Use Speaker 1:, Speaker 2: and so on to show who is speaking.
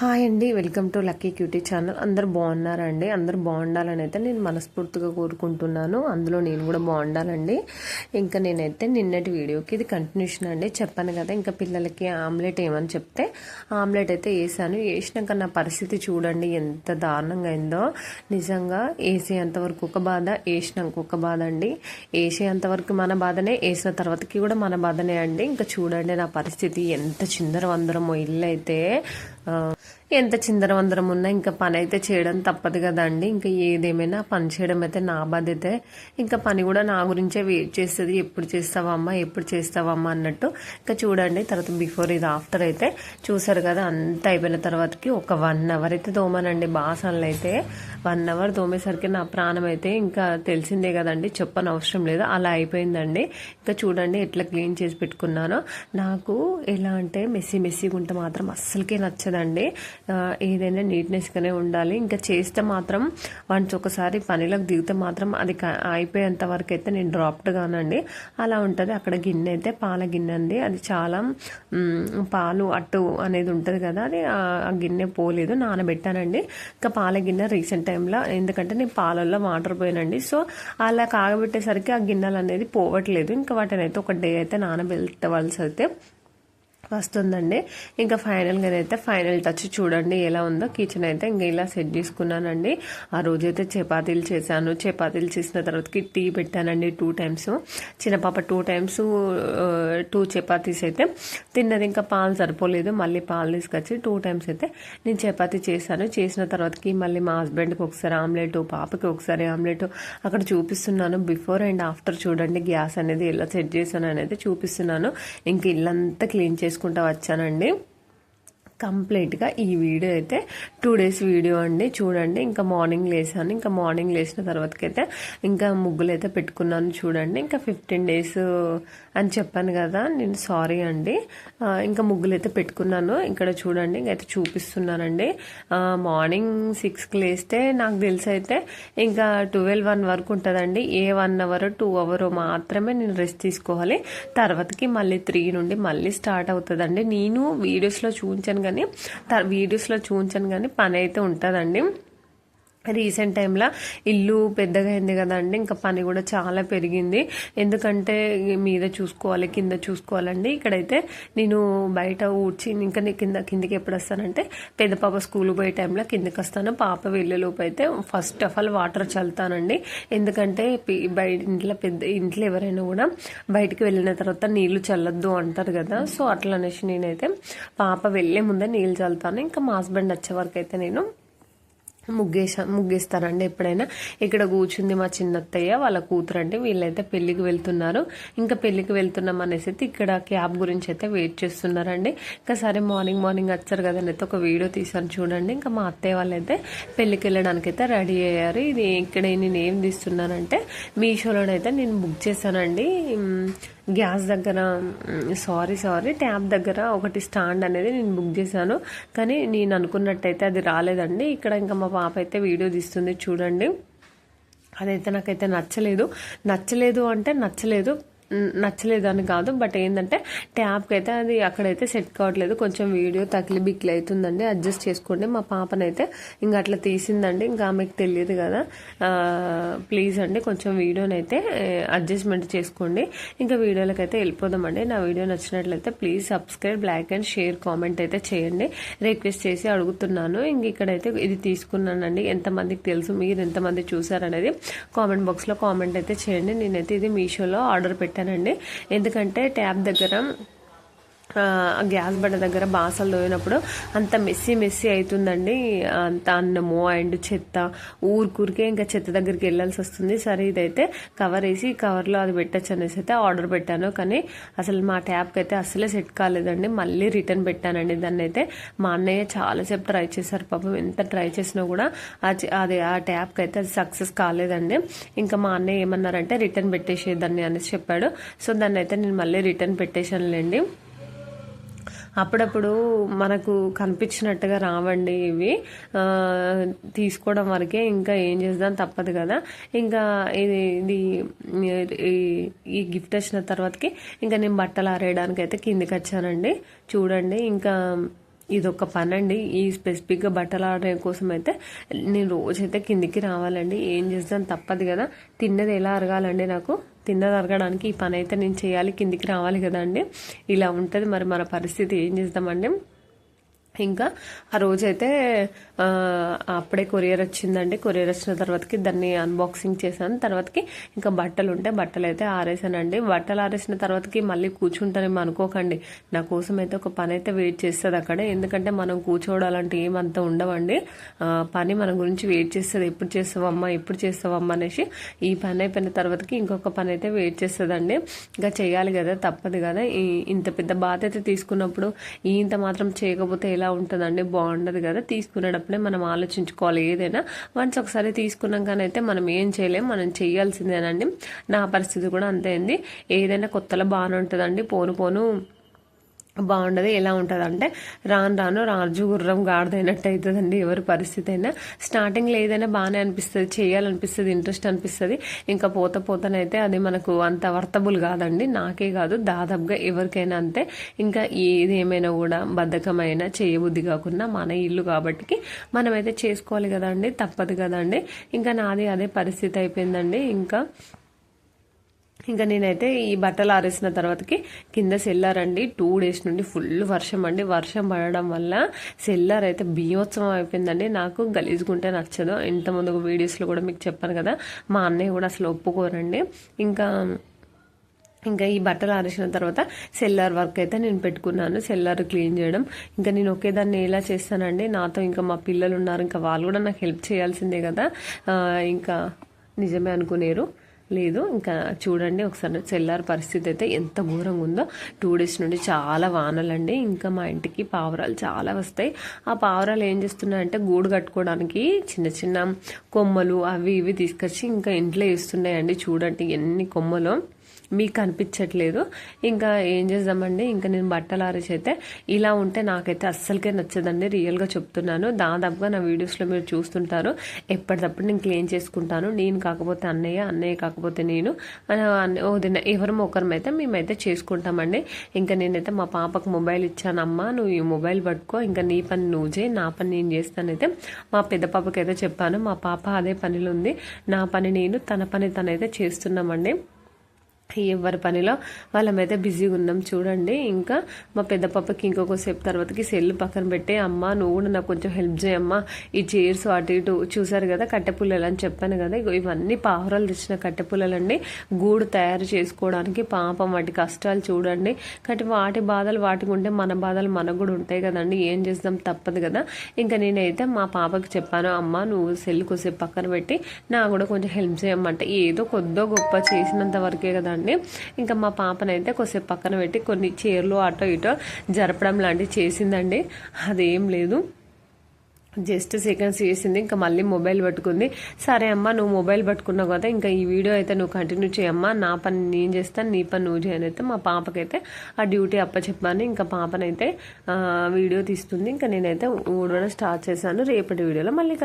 Speaker 1: Hi అండి welcome to Lucky Cutie channel. అందరు బాగున్నారండి? అందరు బాగుండాలని అయితే నేను మనస్ఫూర్తిగా కోరుకుంటున్నాను. అందులో నేను కూడా బాగుండాలండి. ఇంకా నేనైతే నిన్నటి వీడియోకి ఇది కంటిన్యూషన్ అండి. చెప్పాను కదా ఇంకా పిల్లలకి ఆమ్లెట్ ఏమని చెప్తే ఆమ్లెట్ అయితే వేసాను. వేసినాక నా పరిస్థితి చూడండి ఎంత దారుణంగా అయిందో. నిజంగా వేసేంతవరకు ఒక బాధ వేసినాక ఒక బాధ అండి. వేసేంతవరకు మన బాధనే వేసిన తర్వాతకి కూడా మన బాధనే అండి. ఇంకా చూడండి నా పరిస్థితి ఎంత చిందరవందరమో. ఇల్లు అయితే Um, ఎంత చిందరవందరం ఉన్నా ఇంకా పని అయితే చేయడం తప్పదు కదండి. ఇంకా ఏదేమైనా పని చేయడం అయితే నా బాధ్యత. ఇంకా పని కూడా నా గురించే వెయిట్ చేస్తుంది. ఎప్పుడు చేస్తావమ్మా ఎప్పుడు చేస్తావమ్మా అన్నట్టు. ఇంకా చూడండి తర్వాత బిఫోర్ ఇది ఆఫ్టర్ అయితే చూసారు కదా అంత అయిపోయిన తర్వాతకి ఒక వన్ అవర్ అయితే దోమనండి. బాసనలు అయితే వన్ అవర్ దోమేసరికి నా ప్రాణం అయితే ఇంకా తెలిసిందే కదండి. చెప్పని అవసరం లేదు. అలా అయిపోయిందండి. ఇంకా చూడండి ఎట్లా క్లీన్ చేసి పెట్టుకున్నానో. నాకు ఎలా అంటే మెస్సీ మెస్సీగా ఉంటే మాత్రం అస్సలకే నచ్చదండి. ఏదైనా నీట్నెస్గానే ఉండాలి. ఇంకా చేస్తే మాత్రం వన్స్ ఒకసారి పనిలోకి దిగితే మాత్రం అది అయిపోయేంత వరకు అయితే నేను డ్రాప్డ్ కానండి అలా ఉంటుంది. అక్కడ గిన్నె అయితే పాల గిన్నె అండి. అది చాలా పాలు అట్టు అనేది ఉంటుంది కదా. అది ఆ ఆ గిన్నె పోలేదు. నానబెట్టానండి. ఇంకా పాల గిన్నె రీసెంట్ టైంలో ఎందుకంటే నేను పాలల్లో వాటర్ పోయానండి. సో అలా కాగబెట్టేసరికి ఆ గిన్నెలు అనేది పోవట్లేదు. ఇంకా వాటిని అయితే ఒక డే అయితే నానబెట్టవలసి అయితే వస్తుందండి. ఇంకా ఫైనల్గా అయితే ఫైనల్ టచ్ చూడండి ఎలా ఉందో. కిచెన్ అయితే ఇంకా ఇలా సెట్ చేసుకున్నానండి. ఆ రోజైతే చపాతీలు చేశాను. చపాతీలు చేసిన తర్వాతకి టీ పెట్టానండి టూ టైమ్స్ చిన్న పాప టూ టైమ్స్ టూ చపాతీస్ అయితే తిన్నది. ఇంకా పాలు సరిపోలేదు. మళ్ళీ పాలు తీసుకొచ్చి టూ టైమ్స్ అయితే నేను చపాతీ చేశాను. చేసిన తర్వాతకి మళ్ళీ మా హస్బెండ్కి ఒకసారి ఆమ్లెట్ పాపకి ఒకసారి ఆమ్లెట్. అక్కడ చూపిస్తున్నాను. బిఫోర్ అండ్ ఆఫ్టర్ చూడండి గ్యాస్ అనేది ఎలా సెట్ చేశాను అనేది చూపిస్తున్నాను. ఇంక ఇల్లంతా క్లీన్ చేసుకుంటా వచ్చానండి. కంప్లీట్గా ఈ వీడియో అయితే టూ డేస్ వీడియో అండి. చూడండి. ఇంకా మార్నింగ్ లేసాను ఇంకా మార్నింగ్ లేచిన తర్వాతకైతే అయితే ఇంకా ముగ్గులు అయితే పెట్టుకున్నాను చూడండి. ఇంకా ఫిఫ్టీన్ డేస్ అని చెప్పాను కదా నేను సారీ అండి. ఇంకా ముగ్గులు అయితే పెట్టుకున్నాను. ఇక్కడ చూడండి. ఇంకైతే చూపిస్తున్నానండి. మార్నింగ్ సిక్స్కి లేస్తే నాకు తెలిసి అయితే ఇంకా ట్వెల్వ్ వన్ వరకు ఉంటుందండి. ఏ వన్ అవర్ టూ అవర్ మాత్రమే నేను రెస్ట్ తీసుకోవాలి. తర్వాతకి మళ్ళీ త్రీ నుండి మళ్ళీ స్టార్ట్ అవుతుందండి. నేను వీడియోస్లో చూపించాను కానీ వీడియోస్లో చూపించాను కానీ పని అయితే ఉంటుందండి. రీసెంట్ టైంలో ఇల్లు పెద్దగా అయింది కదండి ఇంకా పని కూడా చాలా పెరిగింది. ఎందుకంటే మీద చూసుకోవాలి కింద చూసుకోవాలండి. ఇక్కడైతే నేను బయట ఊడ్చి ఇంకా కింద కిందికి ఎప్పుడు వస్తానంటే పెద్ద పాప స్కూల్ పోయే టైంలో కిందకి వస్తాను. పాప వెళ్ళేలోపు అయితే ఫస్ట్ ఆఫ్ ఆల్ వాటర్ చల్లుతానండి. ఎందుకంటే బయట ఇంట్లో పెద్ద ఇంట్లో ఎవరైనా కూడా బయటికి వెళ్ళిన తర్వాత నీళ్ళు చల్లొద్దు అంటారు కదా. సో అట్లా అనేసి నేనైతే పాప వెళ్ళే ముందే నీళ్ళు చల్లుతాను. ఇంకా మా హస్బెండ్ వచ్చే వరకు అయితే నేను ముగ్గేసా ముగ్గేస్తారండి ఎప్పుడైనా. ఇక్కడ కూర్చుంది మా చిన్నత్తయ్య వాళ్ళ కూతురు అండి వీళ్ళైతే పెళ్ళికి వెళ్తున్నారు. ఇంకా పెళ్ళికి వెళ్తున్నాం అనేసి అయితే ఇక్కడ క్యాబ్ గురించి అయితే వెయిట్ చేస్తున్నారండి. ఇంకా సరే మార్నింగ్ మార్నింగ్ వచ్చారు కదండి అయితే ఒక వీడియో తీసాను చూడండి. ఇంకా మా అత్తయ్య వాళ్ళైతే పెళ్ళికి వెళ్ళడానికి అయితే రెడీ అయ్యారు. ఇది ఇక్కడ నేను ఏం తీస్తున్నానంటే మీషోలోనైతే నేను బుక్ చేశానండి. గ్యాస్ దగ్గర సారీ సారీ ట్యాప్ దగ్గర ఒకటి స్టాండ్ అనేది నేను బుక్ చేశాను. కానీ నేను అనుకున్నట్టయితే అది రాలేదండి. ఇక్కడ ఇంకా మా పాప అయితే వీడియో తీస్తుంది చూడండి. అదైతే నాకైతే నచ్చలేదు. నచ్చలేదు అంటే నచ్చలేదు. నచ్చలేదు అని కాదు బట్ ఏంటంటే ట్యాప్కి అయితే అది అక్కడైతే సెట్ కావట్లేదు. కొంచెం వీడియో తగిలి బిక్లి అవుతుందండి అడ్జస్ట్ చేసుకోండి. మా పాపనైతే ఇంకా అట్లా తీసిందండి. ఇంకా ఆమెకు తెలియదు కదా. ప్లీజ్ అండి కొంచెం వీడియోనైతే అడ్జస్ట్మెంట్ చేసుకోండి. ఇంకా వీడియోలకైతే వెళ్ళిపోదామండి. నా వీడియో నచ్చినట్లయితే please subscribe like and share comment అయితే చేయండి. రిక్వెస్ట్ చేసి అడుగుతున్నాను. ఇంక ఇక్కడైతే ఇది తీసుకున్నానండి. ఎంతమందికి తెలుసు మీరు ఎంతమంది చూసారనేది కామెంట్ బాక్స్లో కామెంట్ అయితే చేయండి. నేనైతే ఇది మీషోలో ఆర్డర్ పెట్టాను. పెట్టానండి. ఎందుకంటే ట్యాబ్ దగ్గర గ్యాస్ బండ దగ్గర బాసలు తోయినప్పుడు అంత మెస్సీ మెస్సీ అవుతుందండి అంత అన్నము అండ్ చెత్త. ఊరికూరికే ఇంకా చెత్త దగ్గరికి వెళ్ళాల్సి వస్తుంది. సరే ఇదైతే కవర్ వేసి కవర్లో అది పెట్టచ్చు అనేసి అయితే ఆర్డర్ పెట్టాను. కానీ అసలు మా ట్యాప్కి అయితే అసలే సెట్ కాలేదండి. మళ్ళీ రిటర్న్ పెట్టానండి. దాన్ని అయితే మా అన్నయ్య చాలాసేపు ట్రై చేశారు. పాపం ఎంత ట్రై చేసినా కూడా అది అది ఆ ట్యాప్కి అయితే అది సక్సెస్ కాలేదండి. ఇంకా మా అన్నయ్య ఏమన్నారంటే రిటర్న్ పెట్టేసేదాన్ని అనేసి చెప్పాడు. సో దాన్ని అయితే నేను మళ్ళీ రిటర్న్ పెట్టేశానులేండి. అప్పుడప్పుడు మనకు కనిపించినట్టుగా రావండి ఇవి. తీసుకోవడం వరకే ఇంకా ఏం చేద్దాం తప్పదు కదా. ఇంకా ఇది ఇది ఈ- ఈ గిఫ్ట్ వచ్చిన తర్వాతకి ఇంకా నేను బట్టలు ఆరేయడానికి అయితే కిందికి వచ్చానండి. చూడండి ఇంకా ఇది ఒక పని అండి ఈ స్పెసిఫిక్గా బట్టలు ఆడడం కోసం అయితే నేను రోజైతే కిందికి రావాలండి. ఏం చేస్తాను తప్పదు కదా. తిన్నది ఎలా అరగాలండి నాకు? తిన్నది అరగడానికి ఈ పని అయితే నేను చేయాలి. కిందికి రావాలి కదండి ఇలా ఉంటుంది. మరి మన పరిస్థితి ఏం చేద్దామండి? ఇంకా ఆ రోజైతే అప్పుడే కొరియర్ వచ్చిందండి. కొరియర్ వచ్చిన తర్వాతకి దాన్ని అన్బాక్సింగ్ చేశాను. తర్వాతకి ఇంకా బట్టలు ఉంటే బట్టలు అయితే ఆరేసానండి. బట్టలు ఆరేసిన తర్వాతకి మళ్ళీ కూర్చుంటానేమో అనుకోకండి. నా కోసం అయితే ఒక పని అయితే వెయిట్ చేస్తుంది అక్కడే. ఎందుకంటే మనం కూర్చోవడాలంటే ఏమంత ఉండవండి. పని మన గురించి వెయిట్ చేస్తుంది. ఎప్పుడు చేస్తావమ్మా ఎప్పుడు చేస్తావమ్మా అనేసి ఈ పని అయిపోయిన తర్వాతకి ఇంకొక పని అయితే వెయిట్ చేస్తుందండి. ఇంకా చేయాలి కదా తప్పదు కదా. ఈ ఇంత పెద్ద బాధ్యత తీసుకున్నప్పుడు ఈ ఇంత మాత్రం చేయకపోతే ఎలా ఉంటుందండి? బాగుండదు కదా? తీసుకునేటప్పుడే మనం ఆలోచించుకోవాలి ఏదైనా. వన్స్ ఒకసారి తీసుకున్నాకనైతే మనం ఏం చేయలేం మనం చేయాల్సిందేనండి. నా పరిస్థితి కూడా అంతే అయింది ఏదైనా కొత్తలో బాగానే ఉంటుందండి. పోను పోను బాగుండదు. ఎలా ఉంటుంది అంటే రాను రాను రాజు గుర్రం గాడిదైనట్టు అవుతుందండి ఎవరి పరిస్థితి అయినా. స్టార్టింగ్లో ఏదైనా బాగానే అనిపిస్తుంది చేయాలనిపిస్తుంది ఇంట్రెస్ట్ అనిపిస్తుంది. ఇంకా పోత పోతనైతే అది మనకు అంత వర్తబుల్ కాదండి. నాకే కాదు దాదాపుగా ఎవరికైనా అంతే. ఇంకా ఏది ఏమైనా కూడా బద్ధకమైనా చేయబుద్ధి కాకుండా మన ఇల్లు కాబట్టి మనమైతే చేసుకోవాలి కదండి తప్పదు కదండి. ఇంకా నాది అదే పరిస్థితి అయిపోయిందండి. ఇంకా ఇంకా నేనైతే ఈ బట్టలు ఆరేసిన తర్వాతకి కింద సెల్లార్ అండి. టూ డేస్ నుండి ఫుల్ వర్షం అండి. వర్షం పడడం వల్ల సెల్లార్ అయితే బియ్యోత్సవం అయిపోయిందండి. నాకు గలీజుకుంటే నచ్చదు. ఇంత ముందు వీడియోస్లో కూడా మీకు చెప్పాను కదా. మా అన్నయ్య కూడా అసలు ఒప్పుకోరండి. ఇంకా ఇంకా ఈ బట్టలు ఆరేసిన తర్వాత సెల్లార్ వర్క్ అయితే నేను పెట్టుకున్నాను. సెల్లార్ క్లీన్ చేయడం. ఇంకా నేను ఒకే దాన్ని ఎలా చేస్తానండి? నాతో ఇంకా మా పిల్లలు ఉన్నారు. ఇంకా వాళ్ళు కూడా నాకు హెల్ప్ చేయాల్సిందే కదా. ఇంకా నిజమే అనుకునేరు. లేదు. ఇంకా చూడండి ఒకసారి చెల్లారి పరిస్థితి అయితే ఎంత ఘోరంగా ఉందో టూ డేస్ నుండి చాలా వానలండి. ఇంకా మా ఇంటికి పావురాలు చాలా వస్తాయి. ఆ పావురాలు ఏం చేస్తున్నాయంటే గూడు కట్టుకోవడానికి చిన్న చిన్న కొమ్మలు అవి ఇవి తీసుకొచ్చి ఇంకా ఇంట్లో వేస్తున్నాయండి. చూడండి ఎన్ని కొమ్మలు. మీకు కనిపించట్లేదు ఇంకా ఏం చేద్దామండి? ఇంకా నేను బట్టలు ఆరేసైతే ఇలా ఉంటే నాకైతే అస్సలకే నచ్చదండి. రియల్గా చెప్తున్నాను. దాదాపుగా నా వీడియోస్లో మీరు చూస్తుంటారు. ఎప్పటికప్పుడు నేను క్లీన్ చేసుకుంటాను. నేను కాకపోతే అన్నయ్య అన్నయ్య కాకపోతే నేను. అన్న- అన్న- వదిన ఒకరం అయితే మేమైతే చేసుకుంటామండి. ఇంకా నేనైతే మా పాపకు మొబైల్ ఇచ్చానమ్మా నువ్వు ఈ మొబైల్ పట్టుకో. ఇంకా నీ పని నువ్వు చేయి. నా పని నేను చేస్తానైతే మా పెద్ద పాపకైతే చెప్పాను. మా పాప అదే పనిలో ఉంది. నా పని నేను తన పని తనైతే చేస్తున్నామండి. ఎవరి పనిలో. వాళ్ళమైతే బిజీగా ఉన్నాం చూడండి. ఇంకా మా పెద్ద పాపకి ఇంకొకసేపు తర్వాతకి సెల్ పక్కన పెట్టి అమ్మ నువ్వు కూడా నాకు కొంచెం హెల్ప్ చేయమ్మా. ఈ చైర్స్ అటు ఇటు చూసారు కదా కట్టెపుల్లలు అని చెప్పాను కదా ఇగో ఇవన్నీ పావురాలు తెచ్చిన కట్టెపుల్లలండి. గూడు తయారు చేసుకోవడానికి పాపం వాటి కష్టాలు చూడండి. కాబట్టి వాటి బాధలు వాటికి ఉంటే మన బాధలు మనకు కూడా ఉంటాయి కదండి. ఏం చేద్దాం తప్పదు కదా. ఇంకా నేనైతే మా పాపకి చెప్పాను అమ్మ నువ్వు సెల్ కొసేపు పక్కన పెట్టి నా కూడా కొంచెం హెల్ప్ చేయమంటే ఏదో కొద్దో గొప్ప చేసినంత వరకే కదండి. ఇంకా మా పాపనైతే కొద్దిసేపు పక్కన పెట్టి కొన్ని చీరలు అటో ఇటో జరపడం లాంటివి చేసిందండి. అదేం లేదు. జస్ట్ సెకండ్స్ చేసింది. ఇంకా మళ్ళీ మొబైల్ పట్టుకుంది. సరే అమ్మా నువ్వు మొబైల్ పట్టుకున్నావు కదా ఇంకా ఈ వీడియో అయితే నువ్వు కంటిన్యూ చేయమ్మా నా పని నేను చేస్తాను నీ పని నువ్వు చేయని అయితే మా పాపకైతే ఆ డ్యూటీ అప్పచెప్పాను. ఇంకా పాపనైతే వీడియో తీస్తుంది. ఇంకా నేనైతే ఊడవడం స్టార్ట్ చేశాను. రేపటి వీడియోలో మళ్ళీ